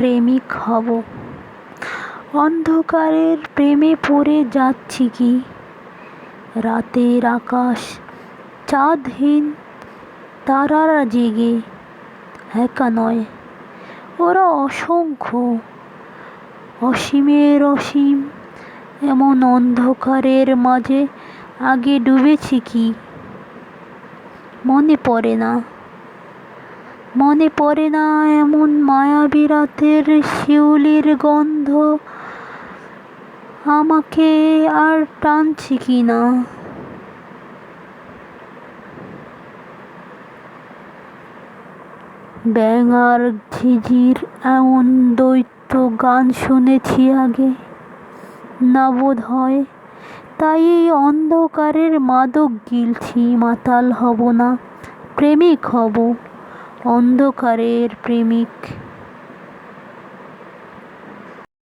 প্রেমিক হব। অন্ধকারের প্রেমে পড়ে যাচ্ছি কি? রাতের আকাশ চাঁদহীন, তারারা জেগে, একা নয়, ওরা অসংখ্য। অসীমের অসীম, এমন অন্ধকারের মাঝে আগে ডুবেছি কি? মনে পড়ে না। মনে পড়ে না এমন মায়াবী রাতের শিউলির গন্ধ। আমাকে আর টানছে কি না? ব্যাঙ আর ঝিঝির এমন দৈত্য গান শুনেছি আগে। না বোধ হয় তাই এই অন্ধকারের মাদক গিলছি, মাতাল হব না, প্রেমিক হব। অন্ধকারের প্রেমিক।